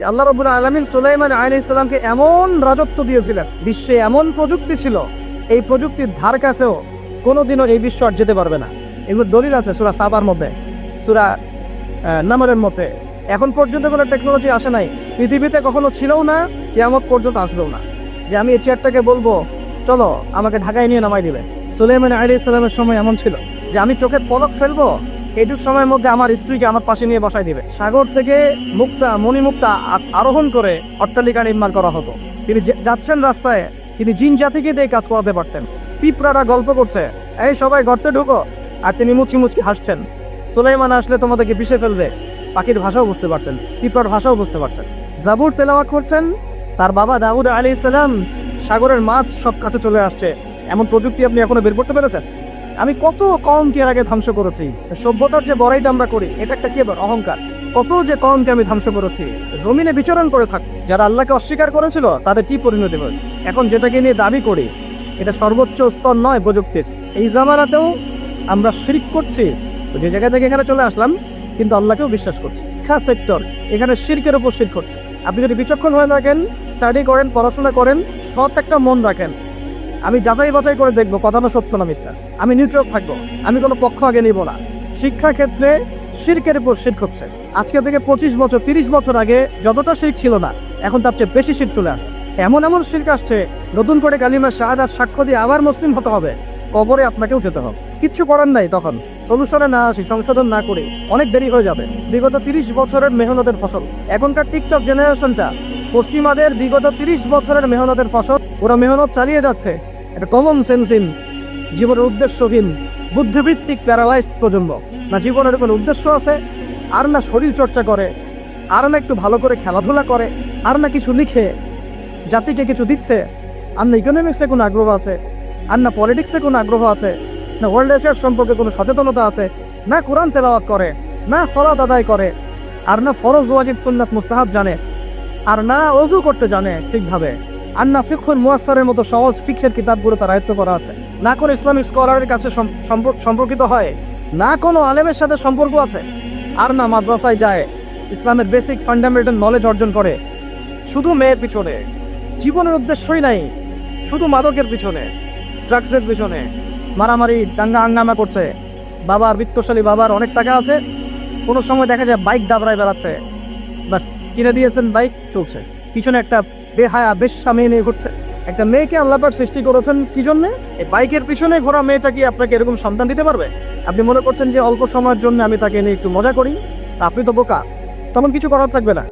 যে আল্লাহ রবুল আলমিন সুলাইমান আলী ইসলামকে এমন রাজত্ব দিয়েছিলেন, বিশ্বে এমন প্রযুক্তি ছিল, এই প্রযুক্তির ধার কাছেও কোনোদিনও এই বিশ্ব আর যেতে পারবে না। এগুলো দলিল আছে সুরা সাবার মধ্যে, সুরা নামরের মধ্যে। এখন পর্যন্ত কোনো টেকনোলজি আসে নাই, পৃথিবীতে কখনো ছিলও না কেমন পর্যন্ত আসবেও না। যে আমি এই চেয়ারটাকে বলব, চলো আমাকে ঢাকায় নিয়ে নামাই দিবে। সুলাইমান আলী ইসলামের সময় এমন ছিল যে আমি চোখের পলক ফেলব এইটুক সময়ের মধ্যে আমার স্ত্রীকে আমার পাশে নিয়ে বসাই দিবে। সাগর থেকে মুক্তা, মণিমুক্তা আরোহণ করে অট্টালিকা নির্মাণ করা হতো। তিনি যাচ্ছেন রাস্তায়, তিনি জিন জাতিকে দিয়ে কাজ করাতে পারতেন। পিঁপড়ারা গল্প করছে, এই সবাই গর্তে ঢুকো। আর তিনি মুচকি মুচকি হাসছেন, সুলাইমান আসলে তোমাদেরকে পিষে ফেলবে। পাখির ভাষাও বুঝতে পারছেন, পিঁপড়ার ভাষাও বুঝতে পারছেন। জাবুর তেলাওয়া করছেন, তার বাবা দাউদ আলী ইসলাম সাগরের মাছ সব কাছে চলে আসছে। এমন প্রযুক্তি আপনি এখনও বের করতে পেরেছেন? আমি কত কম কে আগে ধ্বংস করেছি? সভ্যতার যে বড়াইটা আমরা করি, এটা একটা কি অহংকার? কত যে কমকে আমি ধ্বংস করেছি? জমিনে বিচরণ করে থাক। যারা আল্লাহকে অস্বীকার করেছিল, তাদের কি পরিণতি হয়েছে? এখন যেটাকে নিয়ে দাবি করি, এটা সর্বোচ্চ স্তর নয় প্রযুক্তির। এই জামানাতেও আমরা শিরিক করছি। যে জায়গা থেকে এখানে চলে আসলাম, কিন্তু আল্লাহকেও বিশ্বাস করছি। শিক্ষা সেক্টর, এখানে শিরকের উপর শির করছে। আপনি যদি বিচক্ষণ হয়ে থাকেন স্টাডি করেন, পড়াশোনা করেন, সৎ একটা মন রাখেন। আমি যাচাই বাছাই করে দেখব, কথা না সত্য না মিথ্যা। আমি নিউট্রাল থাকব, আমি কোনো পক্ষ আগে নিব না। শিক্ষা ক্ষেত্রে শিরকের উপর শির্ক হচ্ছে আজকে থেকে পঁচিশ বছর, তিরিশ বছর আগে যতটা শির্ক ছিল না, এখন তার চেয়ে বেশি শির্ক চলে আসছে। এমন এমন শির্ক আসছে, নতুন করে কালিমা শাহাদাত সাক্ষ্য দিয়ে আবার মুসলিম হতে হবে। কবরে আপনাকেও যেতে হবে। কিচ্ছু করার নাই তখন। সলিউশনে না আসি, সংশোধন না করে, অনেক দেরি হয়ে যাবে। বিগত তিরিশ বছরের মেহনতের ফসল। এখনকার টিকটক জেনারেশনটা পশ্চিমাদের বিগত তিরিশ বছরের মেহনতের ফসল, ওরা মেহনত চালিয়ে যাচ্ছে। একটা কমন সেন্সিন জীবনের উদ্দেশ্যহীন, বুদ্ধিবৃত্তিক প্যারালাইজড প্রজন্ম। না জীবনের কোনো উদ্দেশ্য আছে, আর না শরীর চর্চা করে, আর না একটু ভালো করে খেলাধুলা করে, আর না কিছু লিখে, জাতিকে কিছু দিচ্ছে, আর না ইকোনমিক্সে কোনো আগ্রহ আছে, আর না পলিটিক্সে কোনো আগ্রহ আছে, না ওয়ার্ল্ড অ্যাফেয়ার্স সম্পর্কে কোনো সচেতনতা আছে, না কোরআন তেলাওয়াত করে, না সলাত আদায় করে, আর না ফরজ, ওয়াজিব, সুন্নাত, মুস্তাহাব জানে, আর না অজু করতে জানে ঠিকভাবে। আর না ফিখুল মুয়াসারের মতো সহজ ফিখের কিতাবগুলো তার আয়ত্ত করা আছে। না কোনো ইসলামিক স্কলারের কাছে সম্পর্কিত হয়। না কোনো আলেমের সাথে সম্পর্ক আছে। আর না মাদ্রাসায় যায়। ইসলামের বেসিক ফান্ডামেন্টাল নলেজ অর্জন করে। শুধু মেয়ের পিছনে। জীবনের উদ্দেশ্যই নাই। শুধু মাদকের পিছনে। ড্রাগসের পিছনে। মারামারি, দাঙ্গা হাঙ্গামা করছে। বাবার বৃত্তশালী বাবার অনেক টাকা আছে। কোনো সময় দেখা যায় বাইক দাবড়ায় বেড়াচ্ছে। বাস কিনে দিয়েছেন বাইক, চলছে। পিছনে একটা বেহায়া মেয়ে নিয়ে ঘুরছে। একটা মেয়েকে আল্লাপাক সৃষ্টি করেছেন কি জন্য? এই বাইকের পিছনে ঘোরা মেয়েটা কি আপনাকে এরকম সন্তান দিতে পারবে? আপনি মনে করছেন যে অল্প সময়ের জন্য আমি তাকে নিয়ে একটু মজা করি? তা আপনি তো বোকা। তখন কিছু করার থাকবে না।